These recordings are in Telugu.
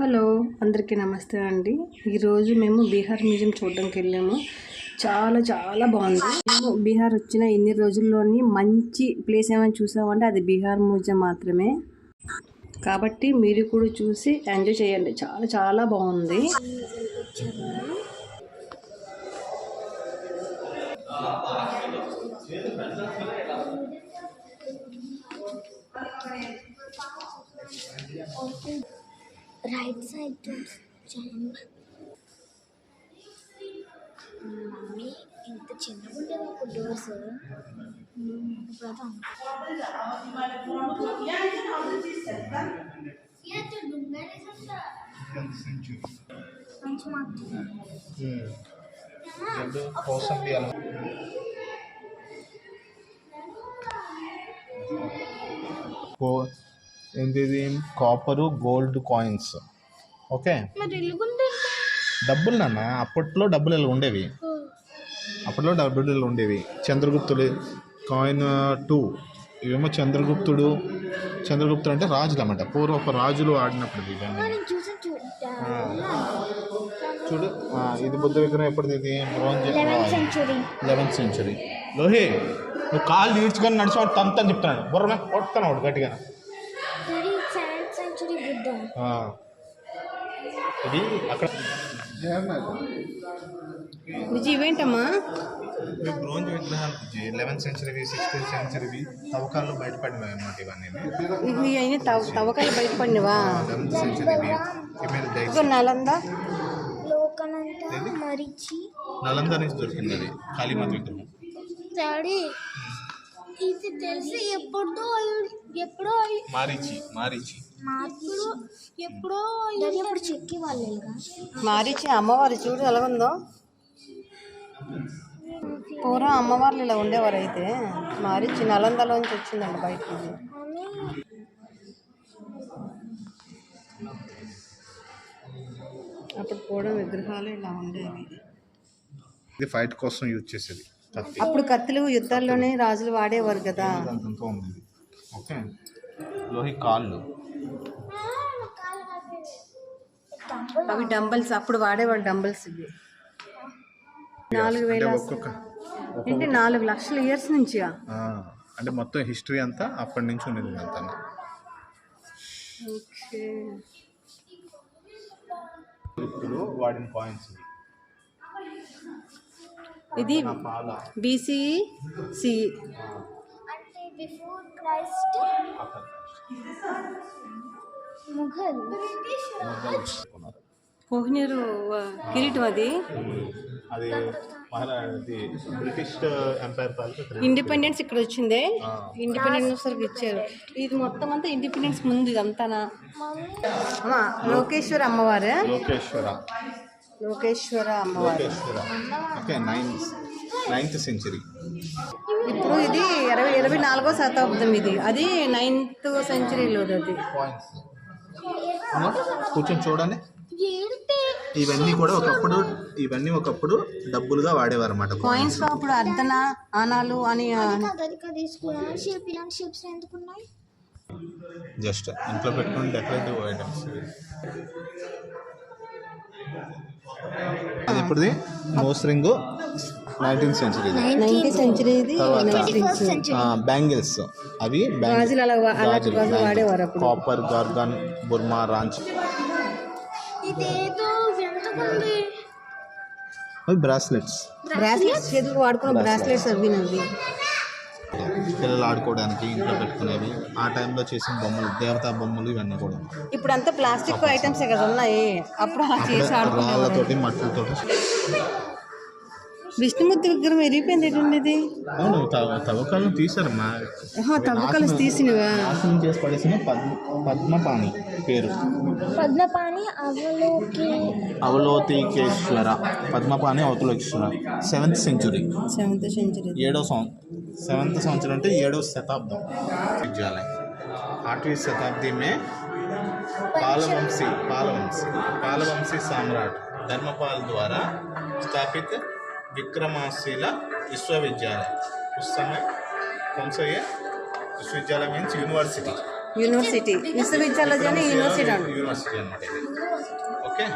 హలో అందరికీ నమస్తే అండి. ఈరోజు మేము బీహార్ మ్యూజియం చూడడానికి వెళ్ళాము. చాలా చాలా బాగుంది. మేము బీహార్ వచ్చిన ఇన్ని రోజుల్లోని మంచి ప్లేస్ ఏమైనా చూసామంటే అది బీహార్ మ్యూజియం మాత్రమే. కాబట్టి మీరు కూడా చూసి ఎంజాయ్ చేయండి. చాలా చాలా బాగుంది. రైట్ సైడ్ చూడండి మమ్మీ ఇంత చిన్నగా ఉండేవి అప్పుడు డోర్స్ ఇప్పుడు మంచి మార్క్ కోసంబి అలా కో ఏంటిది కాపరు గోల్డ్ కాయిన్స్. ఓకే? డబ్బులు నాన్న అప్పట్లో డబ్బులు ఇలా ఉండేవి? అప్పట్లో డబ్బులు ఇలా ఉండేవి? చంద్రగుప్తుడు కాయిన్ టూ. ఇవేమో చంద్రగుప్తుడు చంద్రగుప్తుడు అంటే రాజులు అన్నమాట. పూర్వపు రాజులు ఆడినప్పుడు ఇవన్నీ. చూడు. ఇది బుద్ధ విగ్రహం ఎప్పటిది ఇది? లెవెన్త్ సెంచురీ లోహి నువ్వు కాళ్ళు ఈడ్చుకొని నడిచేవాడు తంతని చెప్తాను బుర్రమే కొడతాను వాడు గట్టిగా ఇది అక్కడ విజయ్ ఇవేంటమ్మా? ఇవి బ్రోంజ్ విగ్రహాలు. లెవెన్త్ సెంచరీవి సిక్స్టీన్త్ సెంచరీవి తవ్వకాల్లో బయటపడినవి అన్నమాట ఇవన్నీ. ఇవి అయినా తవ తవ్వకాలు బయటపడినవా? లెవెన్త్ ఇదిగో నలంద. లోకనంతా మరిచి. నలంద నుంచి దొరికింది అది కాళీమాత విగ్రహం. డాడీ ఇది తెలిసి ఎప్పుడో ఎప్పుడో మారిచి మారిచి. ఎప్పుడో ఎప్పుడో ఎప్పుడు చెక్కి వాళ్ళుగా మారిచి అమ్మవారు చూడు ఎలా ఉందో పూర్వం అమ్మవార్లు ఇలా ఉండేవారు అయితే మారిచి నలందలోంచి వచ్చిందండి బయటికి. అప్పుడు కూడా విగ్రహాలు ఇలా ఉండేవి. ఇది ఫైట్ కోసం యూజ్ చేసేది. అప్పుడు కత్తులు యుద్ధాల్లోనే రాజులు వాడేవారు కదా. ఓకే. లోహి కాళ్ళు అవి డంబల్స్ అప్పుడు వాడేవారు డంబల్స్ ఇవి. నాలుగు అంటే వేల అంటే నాలుగు లక్షల ఇయర్స్ నుంచి ఆ, అంటే మొత్తం హిస్టరీ అంతా అప్పటి నుంచి ఉండేది అంతా ఓకే. ఇప్పుడు వాడిన పాయింట్స్ ఇది బీసీ సి. అంటే బిఫోర్ క్రైస్ట్ ముఘల్. కోహినూరు కిరీటం అది? బ్రిటిష్ ఎంపైర్ ఇండిపెండెన్స్ ఇక్కడ వచ్చిందే. ఇండిపెండెన్స్ వరకు ఇచ్చారు. ఇది మొత్తం అంతా ఇండిపెండెన్స్ ముందు ఇదంతానా? లోకేశ్వర అమ్మవారు? లోకేశ్వర. లోకేశ్వర అమ్మవారు. Okay ninth ninth century. ఇప్పుడు ఇది ఇరవై ఇరవై నాలుగో శతాబ్దం ఇది. అది నైన్త్ సెంచరీలో అది. కూర్చొని చూడండి. ఇవన్నీ కూడా ఒకప్పుడు ఇవన్నీ ఒకప్పుడు డబ్బులుగా వాడేవారు అనమాట కాయిన్స్లో అప్పుడు అర్ధన ఆనాలు అని జస్ట్ ఇంట్లో పెట్టుకుని డెకరేటివ్ ఐటమ్స్ అది ఎప్పుడుది? Nose ring? Nineteenth century bangles అవి గాజులు కాపర్ గార్గన్ బుర్మా రాంచ్ ఇదేదో ఎంతకుంది అవి బ్రాస్లెట్స్. బ్రాస్లెట్స్? చేతులకు వాడుకున్న బ్రాస్లెట్స్. అవి నవ్వి పిల్లలు ఆడుకోవడానికి ఇంట్లో పెట్టుకునేవి. ఆ టైంలో చేసిన బొమ్మలు దేవతా బొమ్మలు ఇవన్నీ కూడా. ఇప్పుడు అంతా ప్లాస్టిక్ ఐటమ్స్ కదా ఉన్నాయి. అప్పుడు అలా చేసి ఆడుకునేవారు. రాళ్ళతోటి మట్టిలతోటి విష్ణుమూర్తి విగ్రహం ఎరిగిపోయింది ఏంటండి ఇది అవును తవ- తవ్వకాలను తీశారమ్మా ఆహా, తవ్వకాలు తీసినవా నాశనం చేసి పడేసిన పద్మ పద్మపాణి పేరు Padmapani అవలోకి Avalokiteshvara Padmapani Avalokiteshvara seventh century seventh century ఏడో సం సెవెంత్ సంవత్సరం అంటే ఏడో శతాబ్దం విద్యాలయం आठवीं शताब्दी में पालवंशी पालवंशी पालवंशी सम्राट धर्मपाल द्वारा स्थापित విక్రమాశీల విశ్వవిద్యాలయం. పుస్తమే కొంసయ్య విశ్వవిద్యాలయం మీన్స్ యూనివర్సిటీ యూనివర్సిటీ విశ్వవిద్యాలయం యూనివర్సిటీ యూనివర్సిటీ అనమాట ఓకే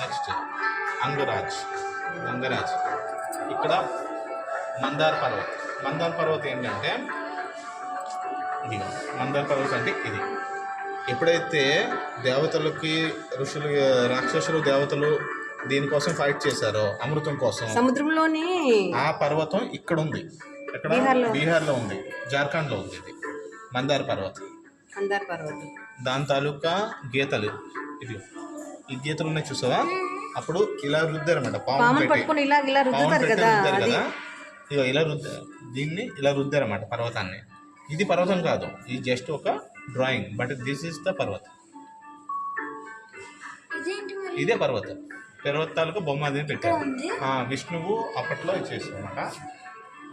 నెక్స్ట్ అంగరాజ్. అంగరాజ్. ఇక్కడ మందార్ పర్వత్. మందార్ పర్వత్ ఏంటంటే ఇది మందార్ పర్వత్ అంటే ఇది. ఎప్పుడైతే దేవతలకి ఋషులు రాక్షసులు దేవతలు దీనికోసం ఫైట్ చేశారో అమృతం కోసం. సముద్రంలోని ఆ పర్వతం ఇక్కడ ఉంది ఎక్కడ? బీహార్లో. ఉంది. జార్ఖండ్లో ఉంది ఇది. మందార్ పర్వతం. అందర్ పర్వతం. దాని తాలూకా గీతలు. ఇది ఈ గీతలు ఉన్నాయి చూసావా అప్పుడు ఇలా రుద్దారన్నమాట పాము పట్టుకొని ఇలా ఇలా రుద్దుతారు కదా రుద్దారు అది. కదా. ఇగో ఇలా రుద్ద దీన్ని ఇలా రుద్దారన్నమాట పర్వతాన్ని. ఇది పర్వతం కాదు. ఇది జస్ట్ ఒక drawing but this is the పర్వతం. ఇదే పర్వతం. పర్వతాలకు బొమ్మ అదే పెట్టారు ఉంది? ఆ, విష్ణువు అప్పట్లో ఇచ్చేసారన్నమాట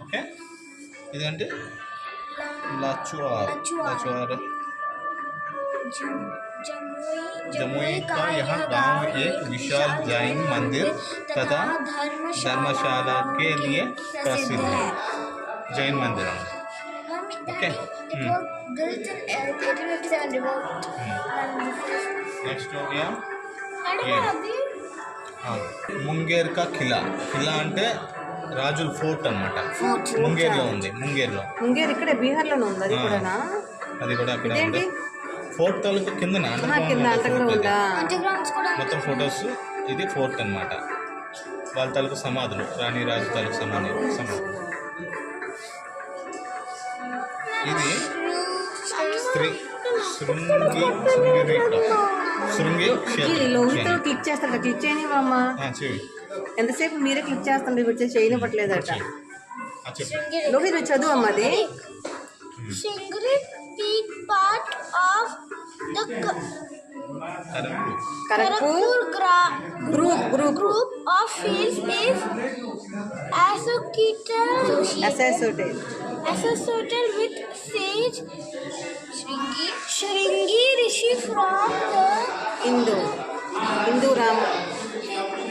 ఓకే ఇదేంటి లచువార్ లచువార్. లచువార్ जमुई जमुई का यह गांव एक विशाल जैन मंदिर तथा धर्मशाला के लिए प्रसिद्ध है जैन मंदिर है ओके हम्म, नेक्स्ट हो गया ये हाँ, ముంగేర్ కా ఖిలా. ఖిలా అంటే రాజుల ఫోర్ట్ అన్నమాట. ముంగేర్లో ఉంది ముంగేర్లో. ముంగేరు ఇక్కడే బీహార్లోనే ఉంది అది ఆ. కూడానా? అది కూడా అక్కడ? ఉంది ఫోర్ట్ తాలూకు కింద మొత్తం ఫొటోస్ ఇది ఫోర్ట్ అన్నమాట. వాళ్ళ తాలూకు సమాధులు రాణి రాజు తాలూకు సమాధి సమాధి. ఇది స్త్రీ శృంగి శృంగి శృంగి ఇది క్షేత్రం లోహితో క్లిక్ చేస్తాడు క్లిక్ చేయని అమ్మ ఆ, చెవి ఎంతసేపు మీరే క్లిక్ చేస్తుండే ఇప్పుడు చేసి చేయనివ్వట్లేదట ఆ, చెప్పు లోహిత్ నువ్వు చదువు అమ్మ అది Singri peak part of the Ka- correct correct Karakpur gra- group group group of fields is associated associated associated with sage Shringi. Shringi Rishi from the Hindu. Hindu Rama. Hindu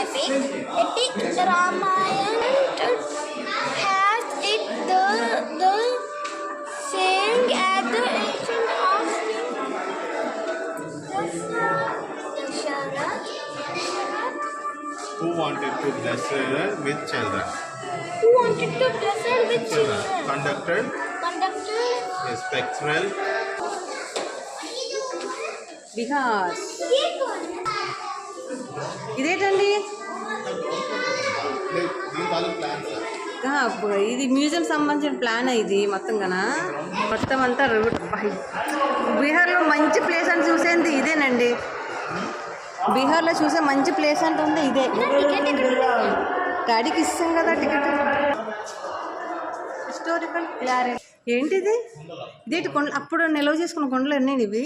epic. Epic Ramayana has it the the saying at the ancient of Who wanted to dress her with children? Who wanted to dress her with children? Conducted spectral Bihar ఇదేంటండి? ఇది మ్యూజియం సంబంధించిన ప్లాన్ ఇది మొత్తం కనా మొత్తం అంతా బీహార్లో మంచి ప్లేస్ అని చూసేది ఇదేనండి. బీహార్లో చూసే మంచి ప్లేస్ అంటుంది ఇదే. డాడీకి ఇస్తాం కదా టికెట్. హిస్టారికల్ క్లారిటీ ఏంటిది? ఇదేంటి కొండ అప్పుడు నిల్వ చేసుకున్న కొండలు అన్నీ ఇవి?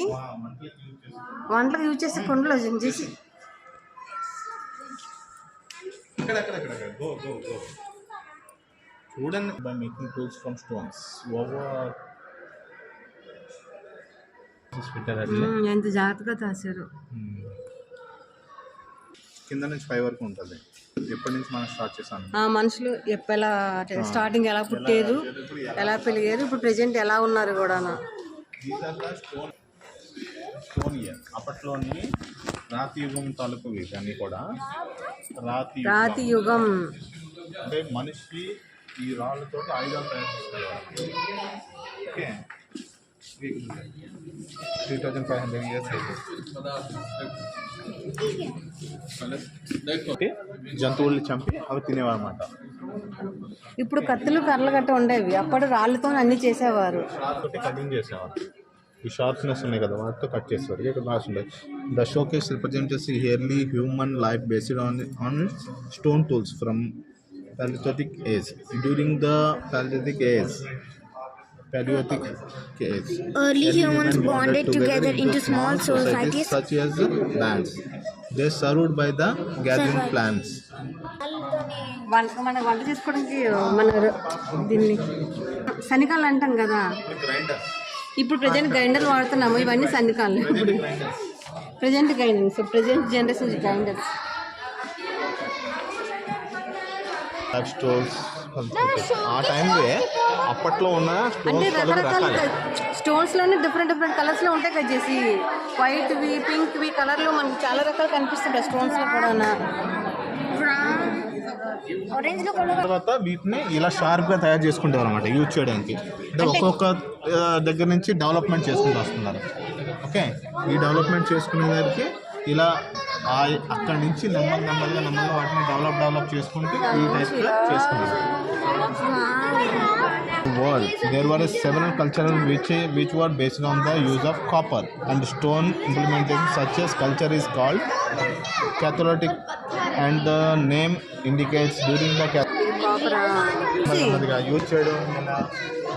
వంటలకు యూజ్ చేసే కొండలు చేసి? ఎంత జాగ్రత్తగా రాశారు Hmm. కింద నుంచి పై వరకు ఉంటుంది. ఎప్పటి నుంచి మనం స్టార్ట్ మనుషులు ఎప్పెలా అంటే స్టార్టింగ్ ఎలా పుట్టారు ఎలా పెరిగారు ఇప్పుడు ప్రెజెంట్ ఎలా ఉన్నారు కూడా స్టోన్ స్టోన్ ఇయర్. అప్పట్లోని రాతి యుగం తాలూకు ఇవన్నీ కూడా రాతి యుగం. రాతి యుగం. అంటే మనిషి ఈ రాళ్ళతో ఆయుధాలు తయారు చేస్తారు. Okay. Three thousand five hundred years అయితే జంతువుల్ని చంపి అవి తినేవారు అనమాట ఇప్పుడు కత్తులు కర్రలు గట్ట ఉండేవి. అప్పుడు రాళ్ళతో అన్ని చేసేవారు. కటింగ్ చేసేవారు. ఈ షార్ప్నెస్ ఉన్నాయి కదా వాటితో కట్ చేసేవారు. ఇక్కడ రాసి ఉంది the showcase represents early human life based on on stone tools from Paleolithic age. During the Paleolithic age, Paleolithic age, Early humans bonded together into small societies. such as bands. They served by the gathering plants. వంట మన వంట చేసుకోవడానికి మన దీన్ని సన్నికాలు అంటాం కదా ఇప్పుడు ప్రజెంట్ గ్రైండర్ వాడుతున్నాము ఇవన్నీ సన్నికాలు ఇప్పుడు present grinders present generation grinders ఆ టైంలో అప్పట్లో ఉన్న అంటే స్టోన్స్ రకరకాల లోనే డిఫరెంట్ డిఫరెంట్ కలర్స్లో ఉంటాయి కదా చేసి వైట్ వి పింక్ వి కలర్లో మనకి చాలా రకాలు కనిపిస్తుంటాయి స్టోన్స్లో కూడా తర్వాత వీటిని ఇలా షార్ప్గా తయారు చేసుకుంటారు అనమాట యూజ్ చేయడానికి అంటే ఒక్కొక్క దగ్గర నుంచి డెవలప్మెంట్ చేసుకుంటూ వస్తున్నారు. ఓకే? ఈ డెవలప్మెంట్ చేసుకునేదానికి ఇలా ఆ అక్కడ నుంచి నెమ్మది నెమ్మదిగా నెమ్మదిగా వాటిని డెవలప్ డెవలప్ చేసుకుంటూ ఈ టైప్ చేసుకున్నారు world there were seven cultural which which were based on the use of copper and stone implementation such as culture is called chalcolithic and the name indicates during the cath use చేయడం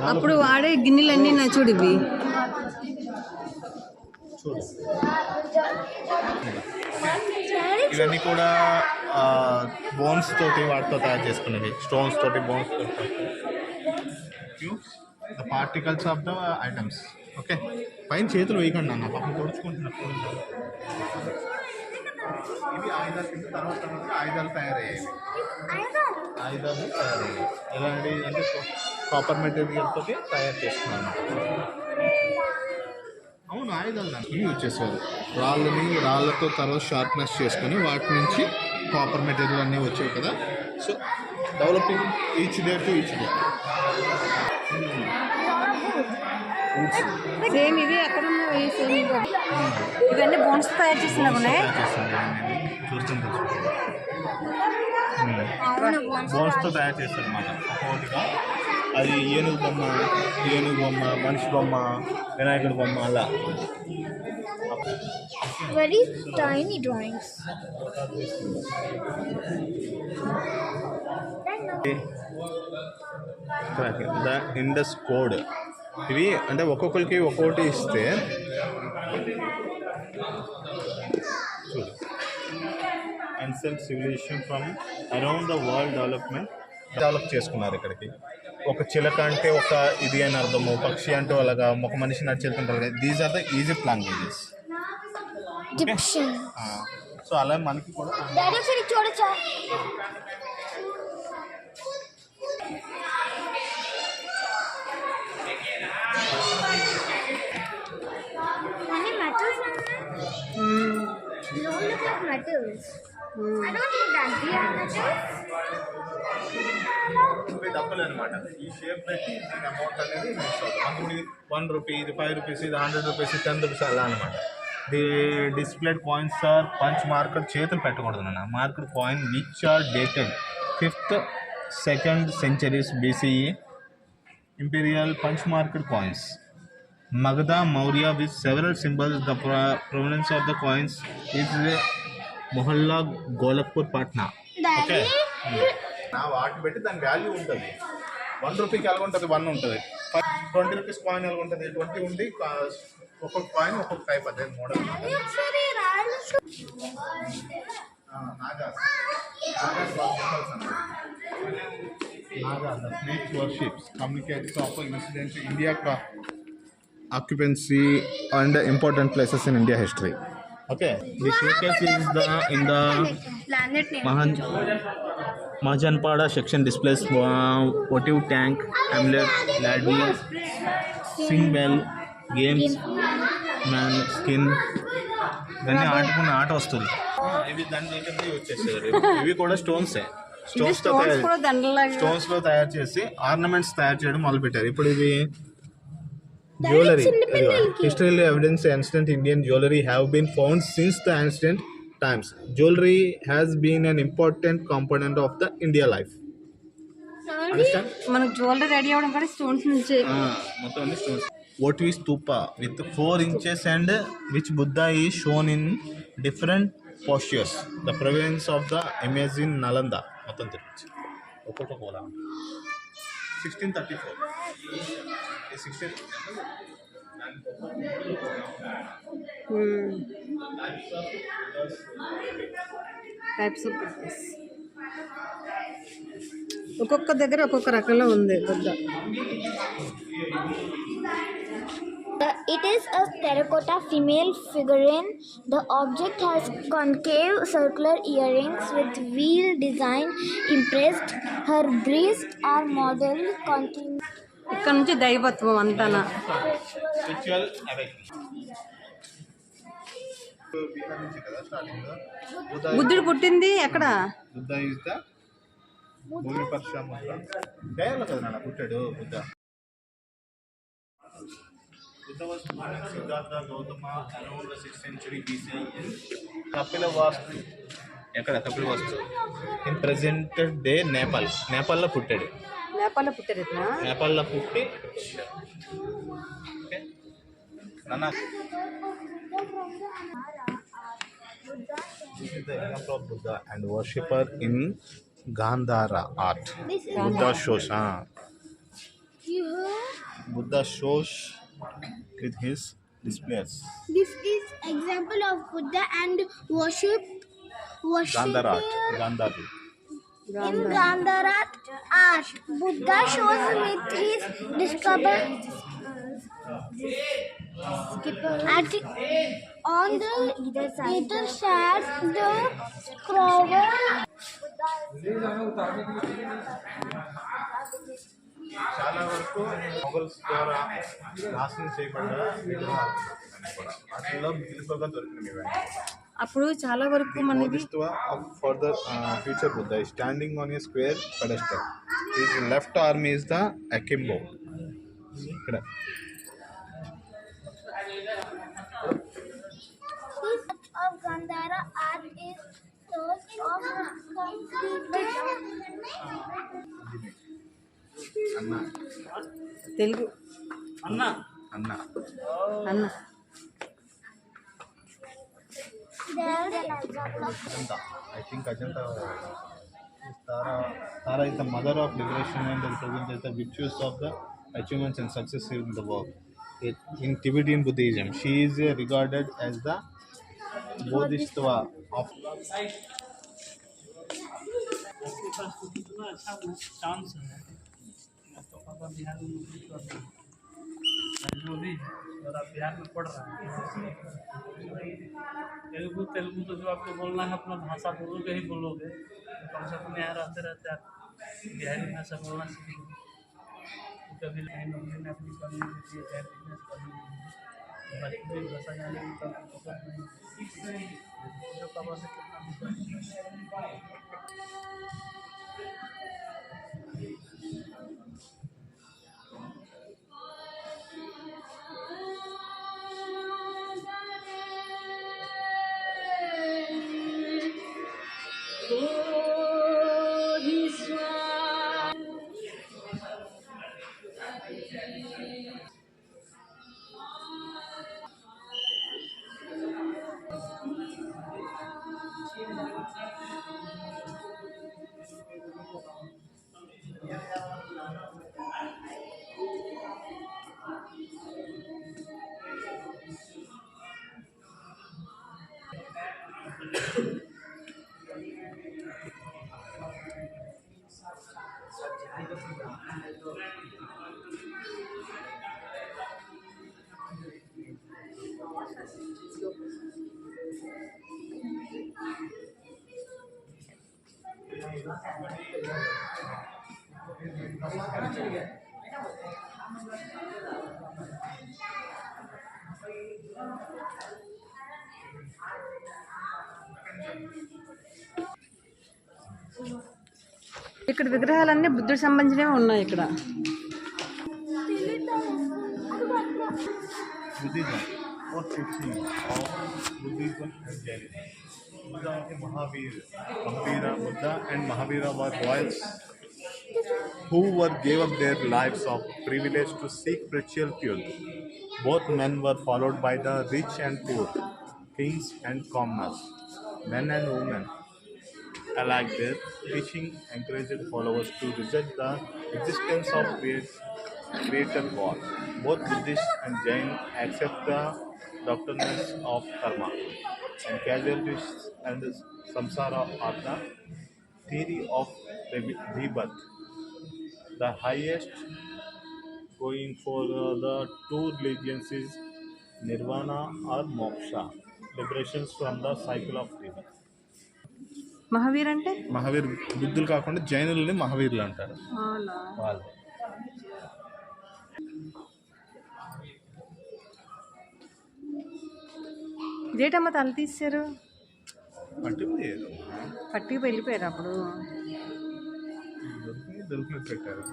అప్పుడు వాడే గిన్నెలన్నీ నచ్చుడివి ఇవన్నీ కూడా బోన్స్ తోటి వాటితో తయారు చేసుకునేవి. స్టోన్స్ తోటి బోన్స్ తోటి. The particles of the items okay పైన చేతులు వేయకండి అన్న పాపం తోడుచుకుంటున్నప్పుడు ఇవి ఆయుధాలు కింద తర్వాత తర్వాత ఆయుధాలు తయారయ్యాయి. ఆయుధాలు తయారయ్యాయి. ఎలాంటి అంటే కాపర్ మెటీరియల్ తోటి తయారు చేస్తున్నాను. అవును ఆయుధాలు దానికి. యూజ్ చేసేవారు రాళ్ళని రాళ్ళతో తర్వాత షార్ప్నెస్ చేసుకొని వాటి నుంచి కాపర్ మెటీరియల్ అన్నీ వచ్చాయి కదా. So developing each day to each day same ఇవి ఎక్కడ ఉన్నాయి సేమ్ ఇవన్నీ బోన్స్ తయారు చేసినా ఉన్నాయి? బోన్స్తో తయారు చేస్తారు అన్నమాట. అది ఏనుగు బొమ్మ ఏనుగు బొమ్మ మనిషి బొమ్మ వినాయకుడి బొమ్మ అలా. Very tiny drawings. The Indus code ఇవి అంటే ఒక్కొక్కరికి ఒక్కొక్కటి ఇస్తే చూడు. Ancient civilisation from around the world development develop చేసుకున్నారు ఇక్కడికి. ఒక చిలక అంటే ఒక ఇది అని అర్థము పక్షి అంటే అలాగా ఒక మనిషి నడిచి వెళ్తుంటారు these are the Egypt languages. So అలా మనకి కూడా చూడొచ్చా. They all look like metals. I don't think that they are metals. ఇవి డబ్బులు అనమాట ఈ షేప్ పెట్టి దీని అమౌంట్ అనేది మిక్స్ అవుతుంది అందుకని వన్ రూపీ ఇది ఫైవ్ రూపీస్ ఇది హండ్రెడ్ రూపీస్ టెన్ రూపీస్ అలా అనమాట the displayed coins are punch marker చేతులు పెట్టకూడదు నాన్న. Marker coin which are dated fifth second centuries BCE imperial punch marked coins Magadha Maurya with several symbols. The pro- provenance of the coins is Mohalla Golakpur Patna. Daddy, నా వాటిని పెట్టి దాని వాల్యూ ఉంటుంది. వన్ రూపీకి ఎలా ఉంటుంది వన్ ఉంటుంది. ట్వంటీ రూపీస్ కాయిన్ ఎలా ఉంటుంది ట్వంటీ ఉంది ఒక్కొక్క కాయిన్ ఒక్కొక్క టైప్ అదే model occupancy and important places in India history okay in the in the మహా Section displays uh, votive tank, amulet, ladle, sing bell, games, man skin. ఇవన్నీ ఆడుకున్న ఆట వస్తుంది. ఇవి దాన్ని చేసేవారు ఇవి కూడా స్టోన్సే. స్టోన్స్తో స్టోన్స్లో తయారు చేసి ఆర్నమెంట్స్ తయారు చేయడం మొదలు పెట్టారు ఇప్పుడు ఇవి జ్యువెలరీ హిస్టరీలో evidence ancient Indian jewellery have been found since the ancient times jewellery has been an important component of the India life understand మనకు జ్యువెలరీ రెడీ అవ్వడం కూడా స్టోన్స్ నుంచే. మొత్తం అన్ని stones votive stupa with four inches and which Buddha is shown in different postures the province of the image in Nalanda మొత్తం తిరిగి. ఒక్కొక్క Kola sixteen thirty four sixteen types of business ఒక్కొక్క దగ్గర ఒక్కొక్క రకంలో ఉంది Buddha Uh, it is a terracotta female figurine. The object has concave circular earrings with wheel design impressed. Her breasts are modeled continu- ఇక్కడ నుంచి దైవత్వం అంతానా బీహార్ నుంచి కదా స్టార్టింగ్ బుద్ధ బుద్ధుడు పుట్టింది ఎక్కడ? బుద్ధ ఇస్ ద భూమి పరశురామ గయాలో కదా పుట్టాడు Buddha Buddha was born in Siddhartha Gautama around the 6th century BC in Kapilavastu. ఎక్కడ Kapilavastu? In present day Nepal నేపాల్లో పుట్టాడు. నేపాల్లో ఇతను. నేపాల్లో పుట్టి ఓకే. నాన్న. This is the example of Buddha and worshipper in Gandhara art. Buddha shows, ah. Buddha shows with his displays. This is example of Buddha and worship. Worship Gandhara art, Gandhara. In Gandhara art. Buddha shows with his discover at on the either side the scroll. చాలా వరకు మొఘల్స్ ద్వారా నాశనం చేయబడ్డ విగ్రహాలు ఇవన్నీ కూడా వాటిల్లో మిగిలిపోగా దొరికినవి ఇవన్నీ అప్పుడు చాలా వరకు మన for the future Buddha standing on a square pedestal is left arm is the akimbo ఇక్కడ తెలుగు. అన్న. అన్న అన్న. Ajanta. I think Ajanta is Tara. Tara is the mother of liberation and represents the virtues of the achievements and success in the work. It, in Tibetan Buddhism, she is uh, regarded as the Bodhisattva of. जो में पढ़ हैं तेलुगु तेलुगु तो जो आपको बोलना है अपना भाषा बोलोगे ही बोलोगे तो कम से कम यहाँ रहते रहते आप बिहारी भाषा बोलना सीखेंगे तो कभी नौकरी में अपनी करने के लिए चाहे बिज़नेस करने भोजपुरी भाषा जाने की तो दिक्कत नहीं जो पापा से कितना ఇక్కడ విగ్రహాలన్నీ బుద్ధుడికి సంబంధించినవి ఉన్నాయి ఇక్కడ Buddhism or teaching of Buddhism and Jainism. Buddha and Mahavir, Mahavira, Buddha and Mahavira were royals who were gave up their lives of privilege to seek spiritual truth. Both men were followed by the rich and poor, kings and commoners, men and women. Alike their teaching encouraged followers to reject the existence of creator God. Both Buddhists and Jain accept the doctrines of karma and casualties and samsara are the theory of rebirth. The highest going for the two religions is nirvana or moksha liberations from the cycle of rebirth Mahavir అంటే? మహావీర్ బుద్ధులు కాకుండా జైనుల్ని మహావీరులు అంటారు. వాళ్ళు. ఇదేటమ్మా తల తీసారు పట్టిపోయారు పట్టుకు వెళ్ళిపోయారు అప్పుడు? దొరికి దొరికినట్టు పెట్టారు.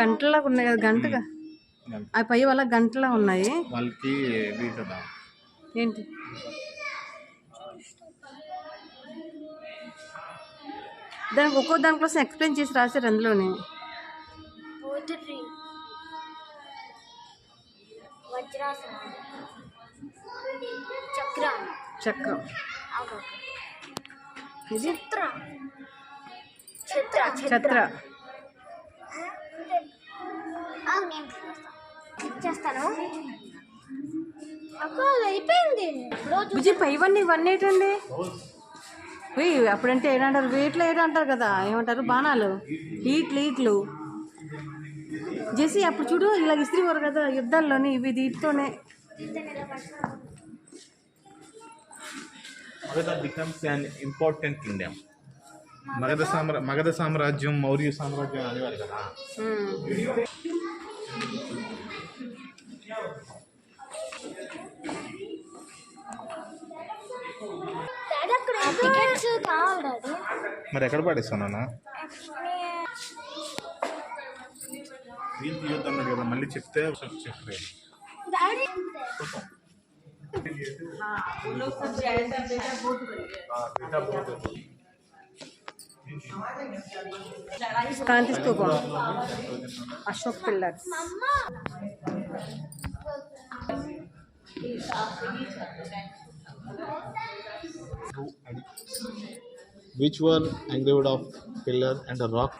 గంటలాగా ఉన్నాయి కదా గంటగా? ఆ పై వాళ్ళ గంటలా ఉన్నాయి? వాళ్ళకి ఏంటి? దానికి ఒక్కో దానికోసం ఎక్స్ప్లెయిన్ చేసి రాశారు అందులోనే. చక్రం. ఇది? చిత్ర. చిత్ర ఛత్ర నేను చేస్తాను అక్క అయిపోయింది. రోజు బుజ్జి పై ఇవన్నీ ఇవన్నీ ఏంటండి అప్పుడంటే ఏంటంటారు వీటిలో ఏంటంటారు కదా. ఏమంటారు? బాణాలు. ఈట్లు ఈట్లు జేసి అప్పుడు చూడు ఇలా ఇస్త్రీ వారు కదా యుద్ధాల్లోని ఇవి వీటితోనే Magadha becomes an important kingdom Magadha సామ్రా Magadha సామ్రాజ్యం మౌర్య సామ్రాజ్యం అనేవారు కదా. టికెట్స్ కావాలి డాడీ మరి ఎక్కడ పడేస్తానా కదా మళ్ళీ చెప్తే చెప్పలేదు daddy Kantisto Gong. Ashok Pillars. Which were engraved of pillar and a rock?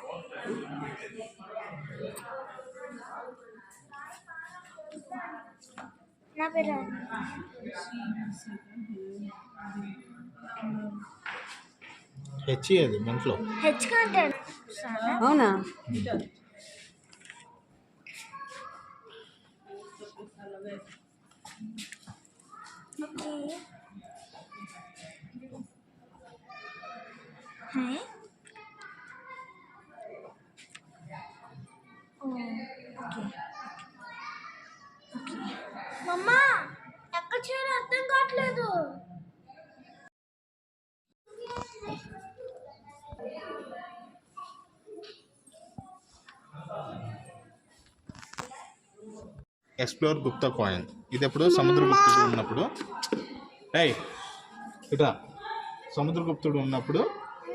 Navidad. పేరు హెచ్చి అది మనసులో హెచ్ కంటెంట్ అవునా? Okay hi explore Gupta coin ఇది ఎప్పుడు సముద్రగుప్తుడు ఉన్నప్పుడు. ఏయ్ ఇట్రా. సముద్రగుప్తుడు ఉన్నప్పుడు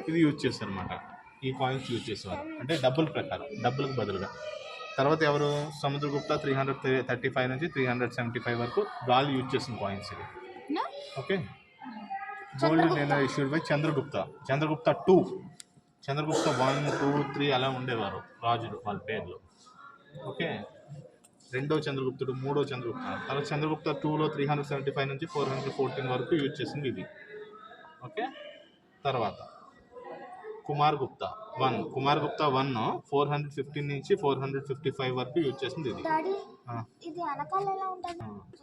ఇది యూజ్ చేస్తారు అనమాట ఈ కాయిన్స్ యూజ్ చేసేవారు. అంటే డబ్బుల ప్రకారం డబ్బులకు బదులుగా. తర్వాత ఎవరు? Samudragupta three hundred thirty five నుంచి త్రీ హండ్రెడ్ సెవెంటీ ఫైవ్ వరకు వాళ్ళు యూజ్ చేసిన కాయిన్స్ ఇవి. ఓకే గోల్డ్ నేను issued by Chandragupta Chandragupta two Chandragupta one two three అలా ఉండేవారు. రాజులు వాళ్ళ పేర్లు. ఓకే రెండో చంద్రగుప్తుడు మూడో చంద్రగుప్త తర్వాత చంద్రగుప్త టూలో త్రీ హండ్రెడ్ సెవెంటీ ఫైవ్ నుంచి ఫోర్ హండ్రెడ్ ఫోర్టీన్ వరకు యూజ్ చేసింది ఇది. ఓకే? తర్వాత Kumar Gupta one Kumar Gupta one four hundred fifteen నుంచి ఫోర్ హండ్రెడ్ ఫిఫ్టీ ఫైవ్ వరకు యూజ్ చేసింది ఇది.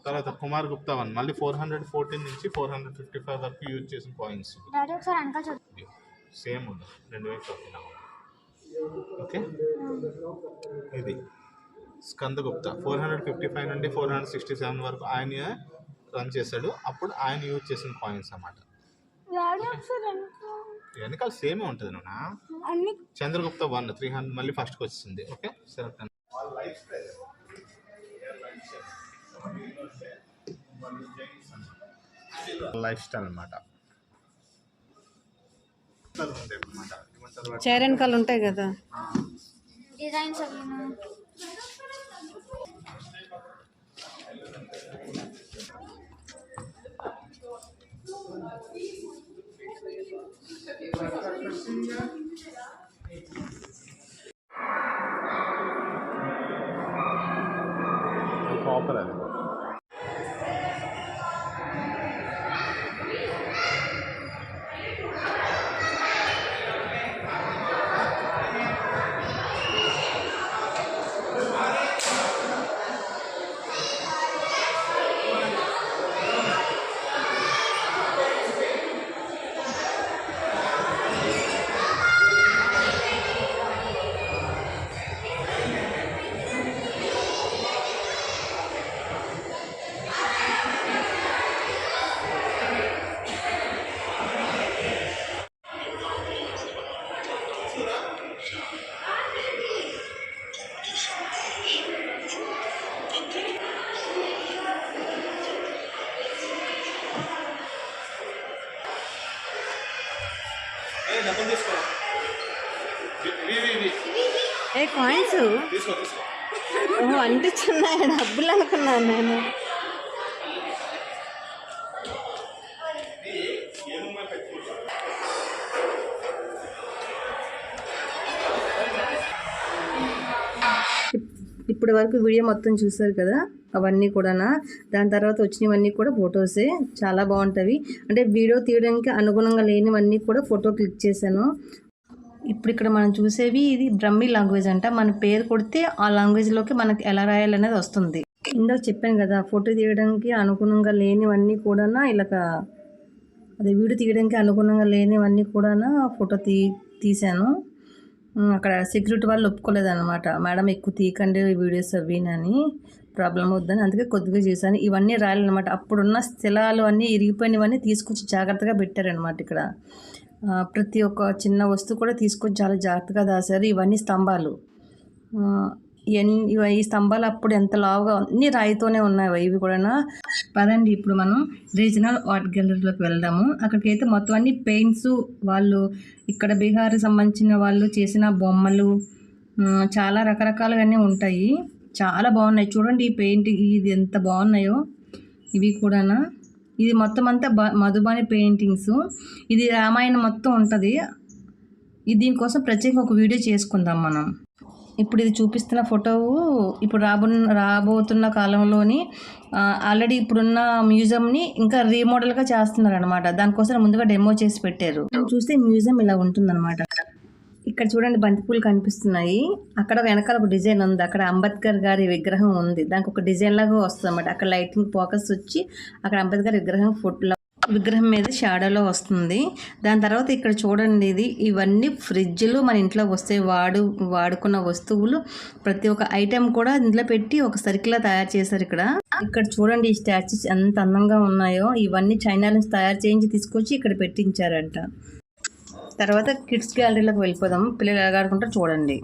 తర్వాత కుమార్ గుప్తా వన్ మళ్ళీ ఫోర్ హండ్రెడ్ ఫోర్టీన్ నుంచి ఫోర్ హండ్రెడ్ ఫిఫ్టీ ఫైవ్ వరకు యూజ్ చేసిన చూడు. సేమ్ ఉంది. రెండు వైపు ఓకే? ఇది. Skandagupta. Four hundred fifty five నుండి ఫోర్ హండ్రెడ్ సిక్స్టీ సెవెన్ వరకు ఆయన రన్ చేశాడు. అప్పుడు ఆయన యూజ్ చేసిన కాయిన్స్ అన్నమాట. వెనకాల సేమే ఉంటుంది నాన్న అన్ని చంద్రగుప్త వన్ త్రీ హండ్రెడ్ మళ్ళీ ఫస్ట్కి వచ్చింది. ఓకే సెలెక్ట్ లైఫ్ స్టైల్ అనమాట చైరన్కాలు ఉంటాయి కదా. డిజైన్స్ అవి ప్రాపర్ డబ్బులు అనుకున్నాను నేను. ఇప్పటి వరకు వీడియో మొత్తం చూసారు కదా అవన్నీ కూడానా? దాని తర్వాత వచ్చినవన్నీ కూడా ఫొటోసే చాలా బాగుంటాయి అంటే వీడియో తీయడానికి అనుగుణంగా లేనివన్నీ కూడా ఫోటో క్లిక్ చేశాను. ఇప్పుడు ఇక్కడ మనం చూసేవి ఇది బ్రహ్మి లాంగ్వేజ్ అంట. మన పేరు కొడితే ఆ లాంగ్వేజ్లోకి మనకి ఎలా రాయాలనేది వస్తుంది. ఇందాక చెప్పాను కదా ఫోటో తీయడానికి అనుగుణంగా లేనివన్నీ కూడా ఇలాగ అదే వీడియో తీయడానికి అనుగుణంగా లేనివన్నీ కూడా ఫోటో తీ తీశాను. అక్కడ సెక్యూరిటీ వాళ్ళు ఒప్పుకోలేదన్నమాట. మేడం ఎక్కువ తీయకండి వీడియోస్ అవినని ప్రాబ్లం వద్దని అందుకే కొద్దిగా చేశాను. ఇవన్నీ రాయాలన్నమాట. అప్పుడున్న స్థలాలు అన్నీ ఇరిగిపోయినవన్నీ తీసుకొచ్చి జాగ్రత్తగా పెట్టారనమాట ఇక్కడ. ప్రతి ఒక్క చిన్న వస్తువు కూడా తీసుకొచ్చి చాలా జాగ్రత్తగా దాశారు ఇవన్నీ స్తంభాలు. ఇవన్నీ ఇవ- ఈ స్తంభాలు అప్పుడు ఎంత లావుగా అన్ని రాయితోనే ఉన్నాయి ఇవి కూడా పదండి ఇప్పుడు మనం రీజనల్ ఆర్ట్ గ్యాలరీలోకి వెళ్దాము. అక్కడికైతే మొత్తం అన్ని పెయింట్స్ వాళ్ళు ఇక్కడ బీహార్ సంబంధించిన వాళ్ళు చేసిన బొమ్మలు చాలా రకరకాలుగానే ఉంటాయి. చాలా బాగున్నాయి. చూడండి ఈ పెయింట్ ఇది ఎంత బాగున్నాయో. ఇవి కూడానా? ఇది మొత్తం అంతా బ మధుబాని పెయింటింగ్స్. ఇది రామాయణం మొత్తం ఉంటుంది. ఇది దీనికోసం ప్రత్యేక ఒక వీడియో చేసుకుందాం మనం. ఇప్పుడు ఇది చూపిస్తున్న ఫోటో ఇప్పుడు రాబో రాబోతున్న కాలంలోని ఆల్రెడీ ఇప్పుడున్న మ్యూజియంని ఇంకా రీమోడల్గా చేస్తున్నారు అనమాట దానికోసం ముందుగా డెమో చేసి పెట్టారు. చూస్తే మ్యూజియం ఇలా ఉంటుందన్నమాట. ఇక్కడ చూడండి బంతిపూలు కనిపిస్తున్నాయి. అక్కడ వెనకాల ఒక డిజైన్ ఉంది. అక్కడ అంబేద్కర్ గారి విగ్రహం ఉంది. దానికి ఒక డిజైన్ లాగా వస్తుంది అనమాట అక్కడ లైటింగ్ ఫోకస్ వచ్చి అక్కడ అంబేద్కర్ విగ్రహం ఫోటో విగ్రహం మీద షాడోలో వస్తుంది. దాని తర్వాత ఇక్కడ చూడండి ఇది. ఇవన్నీ ఫ్రిడ్జ్లు మన ఇంట్లో వస్తే వాడు వాడుకున్న వస్తువులు. ప్రతి ఒక్క ఐటెం కూడా ఇందులో పెట్టి ఒక సర్కిల్లా తయారు చేశారు ఇక్కడ. ఇక్కడ చూడండి ఈ స్టాచ్యూస్ ఎంత అందంగా ఉన్నాయో. ఇవన్నీ చైనా నుంచి తయారు చేయించి తీసుకొచ్చి ఇక్కడ పెట్టించారంట. తర్వాత కిడ్స్ గ్యాలరీలోకి వెళ్ళిపోదాం. పిల్లలు ఎలా చూడండి.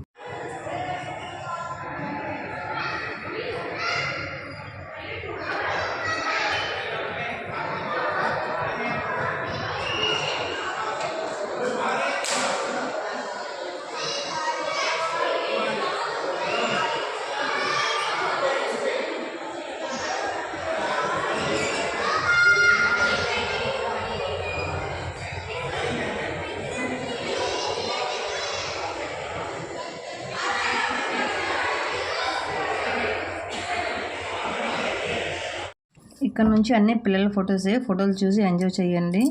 ఇక్కడ నుంచి అన్ని పిల్లల ఫొటోసే ఫోటోలు చూసి ఎంజాయ్ చేయండి.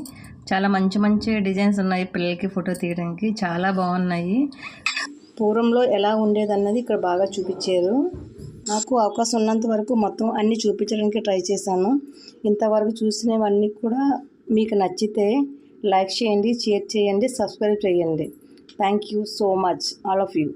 చాలా మంచి మంచి డిజైన్స్ ఉన్నాయి పిల్లలకి ఫోటో తీయడానికి. చాలా బాగున్నాయి. పూర్వంలో ఎలా ఉండేదన్నది ఇక్కడ బాగా చూపించారు. నాకు అవకాశం ఉన్నంత వరకు మొత్తం అన్నీ చూపించడానికి ట్రై చేశాను. ఇంతవరకు చూసినవన్నీ కూడా మీకు నచ్చితే లైక్ చేయండి షేర్ చేయండి సబ్స్క్రైబ్ చేయండి. Thank you so much all of you.